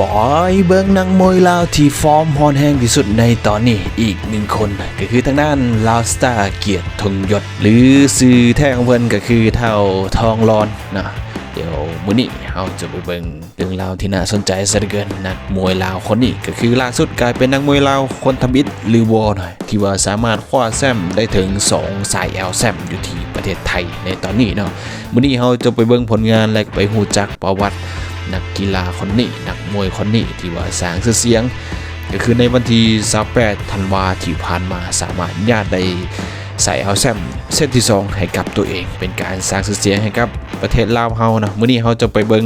ปอยเบิ้งนังมวยลาวที่ฟอร์มฮอนแห้งที่สุดในตอนนี้อีกหนึ่งคนก็คือทางด้านลาวสตาร์เกียรติธงยศ หรือซื้อแท้ของเพิ่นก็คือเท่าทองร้อนนะเดี๋ยวมื้อนี้เราจะไปเบิ่งเรื่องราวที่น่าสนใจซะเหลือเกินนักมวยลาวคนนี้ก็คือล่าสุดกลายเป็นนักมวยลาวคนทำอิฐหรือวอหน่อยที่ว่าสามารถคว้าแซมได้ถึง 2 สายแอลแซมอยู่ที่ประเทศไทยในตอนนี้เนาะมื้อนี้เราจะไปเบิ่งผลงานและไปฮู้จักประวัติ นักกีฬาคนนี้นักมวยคนนี้ที่ว่าสร้างชื่อเสียง ก็คือในวันที่28ธันวาที่ผ่านมาสามารถญาติได้ ใส่เอาแซมเส้นที่ 2 ให้กับตัวเอง เป็นการสร้างชื่อเสียงให้กับประเทศลาวเฮานะมื้อนี้เฮาจะไปเบิง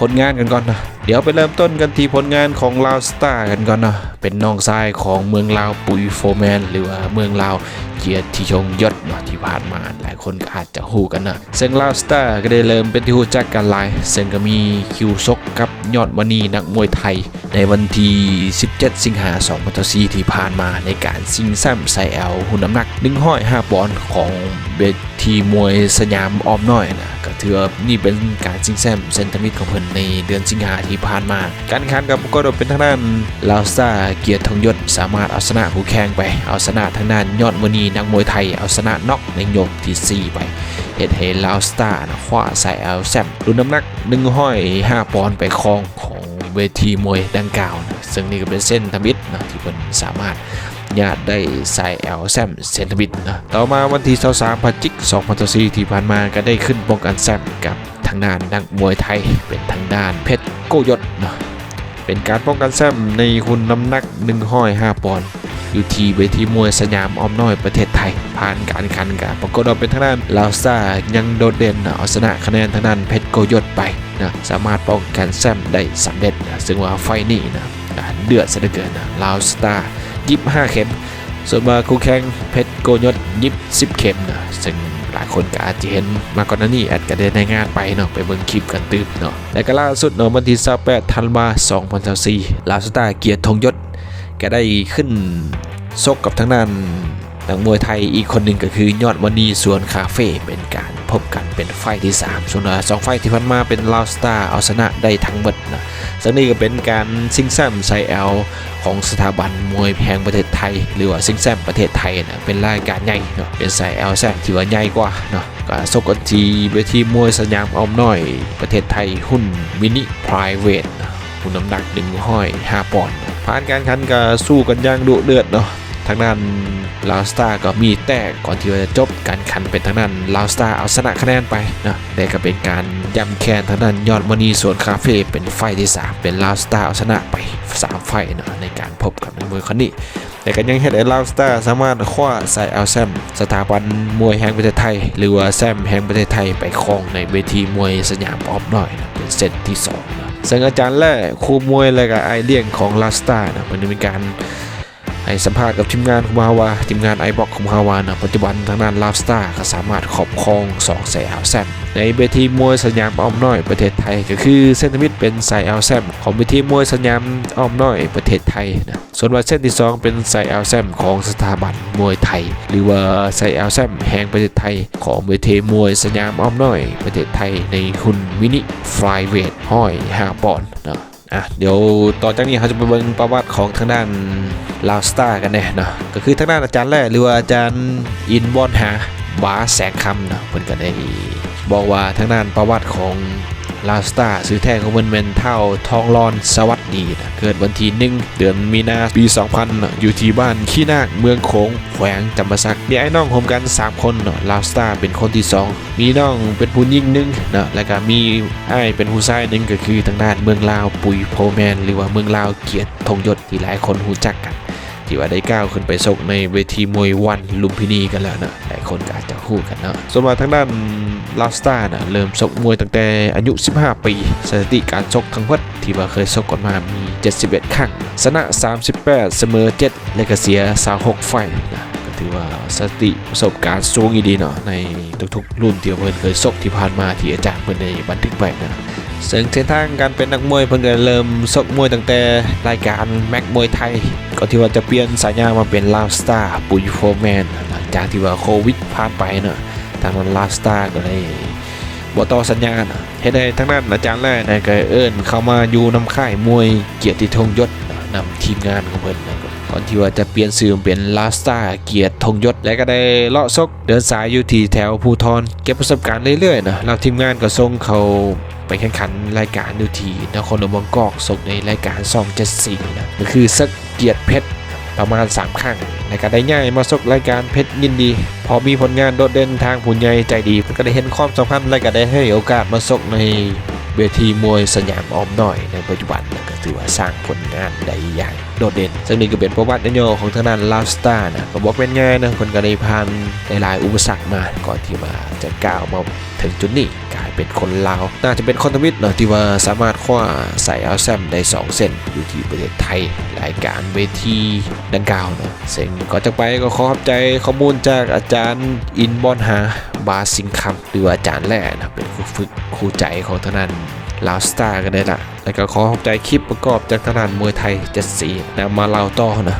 ผลงานกันก่อนนะเดี๋ยวไปเริ่มต้นกันที่ผลงานของลาวสตาร์กันก่อนนะเป็นน้องชายของเมืองลาวปุยโฟแมน หรือว่าเมืองลาวเกียรติชงยศเนาะที่ผ่านมาหลายคนก็อาจจะฮู้กันนะซึ่งลาวสตาร์ก็ได้เริ่มเป็นที่รู้จักกันหลายซึ่งก็มีคิวซกกับยอดมณีนักมวยไทย ในวันที่ 17 สิงหาคม2024ที่ผ่านมาในการซิงแซมไซแอลหุ่นน้ำหนัก5 ปอนด์ของเวทีมวยสยามออมน้อยนะก็ถือว่านี่เป็นการซิงแซมเซนทมิตของเพิ่นในเดือนสิงหาที่ผ่านมา การแข่งขันกับก็โดเป็นทางด้านลาวสตาร์เกียรติทองยศสามารถเอาชนะคู่แข่งไปเอาชนะทางด้านยอดมณีนักมวยไทยเอาชนะน็อกในยกที่ 4 ไปเฮ็ดให้ลาวสตาร์นะคว้าใส่แอลแซมรุ่นน้ำหนัก105ปอนด์ไปครองของเวทีมวยดังกล่าวนะ ซึ่งนี่ก็เป็นเส้นทมิตนะที่เพิ่นสามารถญาติได้ใส่แอลแซมเซนทบิตนะต่อมาวันที่23พฤศจิกายน2024ที่ผ่านมาก็ได้ขึ้นป้องกันแซมกับทางด้านนักมวยไทยเป็นทางด้านเพชรโกยศนะเป็นการป้องกันแซมในหุ่นน้ำหนัก105ปอนด์อยู่ที่เวทีมวยสยามออมน้อยประเทศไทย ผ่านการแข่งขันกับปรากฏว่าเป็นทางด้านลาวซ่ายังโดดเด่นนะเอาชนะคะแนนทางด้านเพชรโกยศไปนะสามารถป้องกันแซมได้สำเร็จนะซึ่งว่าไฟล์นี้นะ เดือดซะเหลือเกินนะลาวสตาร์ยิบ5เข็ม ส่วนมาคู่แข่งเพชรโกยศยิบ10เข็มนะซึ่งหลายคนก็อาจจะเห็นมาก่อนหน้านี้อาจจะได้ในงานไปเนาะไปเบิ่งคลิปกันตืบเนาะและก็ล่าสุดเนาะวันที่28ธันวาคม2024ลาวสตาร์เกียรติธงยศก็ได้ขึ้นซกกับทางด้นนักมวยไทยอีกคนหนึ่งก็คือยอดมณีสวนคาเฟ่เป็นการ พบกันเป็นไฟที่ 3 ส่วนสองไฟที่ผ่านมาเป็นลาวสตาร์เอาชนะได้ทั้งหมดนะซึ่งนี่ก็เป็นการซิงแซมไซแอลของสถาบันมวยแห่งประเทศไทย หรือว่าซิงแซมประเทศไทยนะเป็นรายการใหญ่เนาะเป็นสายแอลแซมที่ว่าใหญ่กว่าเนาะก็สกลทีเวทีมวยสยามออมน้อย ประเทศไทยหุ้นมินิพรายเวทหุ้นน้ำหนักหนึ่งห้อยห้าปอนด์ผ่านการคันก็สู้กันย่างดุเดือดเนาะ ทางด้านลาวสตาร์ก็มีแต่ก่อนที่จะจบการขันเป็นทางด้านลาวสตาร์เอาชนะคะแนนไปนะแต่ก็เป็นการย้ำแค้นทางด้านยอดมณีสวนคาเฟ่เป็นไฟที่ 3 เป็นลาวสตาร์เอาชนะไป 3 ไฟเนาะในการพบกับนักมวยคนนี้แต่ก็ยังเห็นไอ้ลาวสตาร์สามารถคว้าใส่เอาแซมสถาบันมวยแห่งประเทศไทย หรือว่าแซมแห่งประเทศไทยไปครองในเวทีมวยสยามออฟน้อยนะเป็นเซตที่2นะซึ่งอาจารย์แร่ครูมวยและก็ไอเลี้ยงของลาวสตาร์นะมันมีการ ให้สัมภาษณ์กับทีมงานของฮาวาทีมงานไอบ็อกของฮาวานะปัจจุบันทางด้านลาฟสตาร์ก็สามารถครอบครอง2สายอัลแซมในเวทีมวยสยามอ้อมน้อยประเทศไทย ก็คือเส้นทมิตเป็นสายอัลแซมของเวทีมวยสยามอ้อมน้อยประเทศไทยนะส่วนว่าเส้นที่ 2 เป็นสายอัลแซมของสถาบันมวยไทย หรือว่าสายอัลแซมแห่งประเทศไทย ของเวทีมวยสยามอ้อมน้อยประเทศไทยในหุ่นมินิฟลายเวทห้อย5ปอนด์นะ อะเดี๋ยวต่อจากนี้เราจะไปเบิ่งประวัติของทางด้านลาวสตาร์กันแน่เนาะก็คือทางด้านอาจารย์แรกหรือว่าอาจารย์อินบอนหาบาแสงคำเนาะเพื่อนกันได้บอกว่าทางด้านประวัติของ ลาสตาร์ซื้อแท้ของเวนเป็นเท่าทองรอนสวัสดีนะเกิดวันที่หนึ่งเดือนมีนาปี 2000เนอยู่ที่บ้านขี้นาคเมืองโขงแขวงจำปาสักมีไอ้น้องโฮมกัน 3 คนเนาะลาสตาร์เป็นคนที่ 2 มีน้องเป็นผู้หญิงหนึ่งเนาะแล้วก็มีไอ้เป็นผู้ชายหนึ่งก็คือทางด้านเมืองลาวปุยโพแมน หรือว่าเมืองลาวเกียรติธงยศที่หลายคนรู้จักกัน ที่ว่าได้ก้าวขึ้นไปชกในเวทีมวยวันลุมพินีกันแล้วนะหลายคนก็อาจจะคู่กันเนาะส่วนมาทางด้านลาสตาร์นะเริ่มชกมวยตั้งแต่อายุ 15 ปี สถิติการชกทั้งหมดที่ว่าเคยชกกันมามี 71 ครั้งชนะ 38 เสมอ 7 และก็เสีย26ไฟนะก็ถือว่าสถิติประสบการณ์สูงอีดีเนาะในทุกๆ รุ่นที่เพิ่นเคยชกที่ผ่านมาที่อาจารย์เพิ่นได้บันทึกไว้นะซึ่งเส้นทางการเป็นนักมวยเพิ่งจะเริ่มซกมวยตั้งแต่รายการแม็กมวยไทย ก็ที่ว่าจะเปลี่ยนสายงามาเป็นลาฟสตาร์ปุยโฟร์แมนหลังจากที่ว่าโควิดผ่านไปเนอะทางนั้นลาฟสตาร์ก็เลยบอต่อสัญญาณเฮ็ดให้ทั้งนั้นอาจารย์แรกนะก็เอิ้นเข้ามาอยู่นำค่ายมวยเกียรติธงยศนะนำทีมงานของเพิ่นนะ ก่อนที่ว่าจะเปลี่ยนชื่อเป็นลาสตาเกียรติธงยศและก็ได้เลาะซกเดินสายอยู่ที่แถวภูทรเก็บประสบการณ์เรื่อยๆนะแล้วทีมงานก็ส่งเขาไปแข่งขันรายการอยู่ที่นครหลวงบางกอกส่งในรายการ274นะก็คือสักเกียรติเพชรประมาณ 3 ครั้งและก็ได้ง่ายมาสกรายการเพชรยินดี พอมีผลงานโดดเด่นทางผู้ใหญ่ใจดีก็ได้เห็นความสำคัญและก็ได้ให้โอกาสมาสกใน เวทีมวยสยามออมน้อยในปัจจุบันนะก็ถือว่าสร้างผลงานได้อย่างโดดเด่น ซึ่งนี่ก็เป็นประวัตินโยของทางด้านลาสตาร์นะก็บอกเป็นง่ายนะคนก็ได้ผ่านหลายอุปสรรคมาก่อนที่มาจะก้าวมาถึงจุดนี้ เป็นคนลาว น่าจะเป็นคนทวิตเนาะที่ว่าสามารถคว้าใส่เอาแซมได้ 2 เส้นอยู่ที่ประเทศไทยรายการเวทีดังกล่าวเนาะซึ่งก่อนจะไปก็ขอขอบใจข้อมูลจากอาจารย์อินบอนหาบาสิงคำหรืออาจารย์แร่นะเป็นครูฝึกครูใจของทานั้นลาวสตาร์กันได้ละแล้วก็ขอขอบใจคลิปประกอบจากทางด้านมวยไทยเจ็ดสีนำมาเล่าต่อนะ